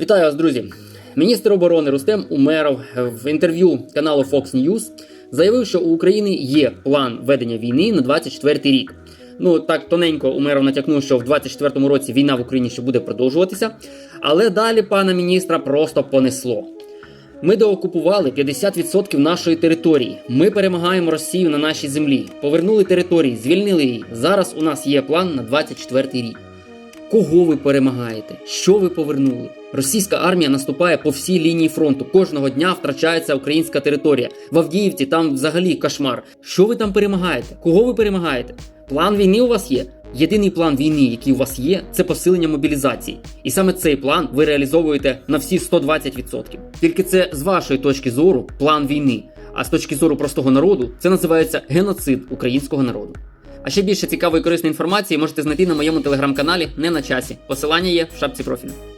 Вітаю вас, друзі! Міністр оборони Рустем Умеров в інтерв'ю каналу Fox News заявив, що у України є план ведення війни на 24 рік. Ну так тоненько Умеров натякнув, що в 24-му році війна в Україні ще буде продовжуватися. Але далі пана міністра просто понесло. Ми доокупували 50% нашої території. Ми перемагаємо Росію на нашій землі. Повернули території, звільнили її. Зараз у нас є план на 24 рік. Кого ви перемагаєте? Що ви повернули? Російська армія наступає по всій лінії фронту. Кожного дня втрачається українська територія. В Авдіївці там взагалі кошмар. Що ви там перемагаєте? Кого ви перемагаєте? План війни у вас є? Єдиний план війни, який у вас є, це посилення мобілізації. І саме цей план ви реалізовуєте на всі 120%. Тільки це з вашої точки зору план війни. А з точки зору простого народу це називається геноцид українського народу. А ще більше цікавої корисної інформації можете знайти на моєму телеграм-каналі не на часі. Посилання є в шапці профілю.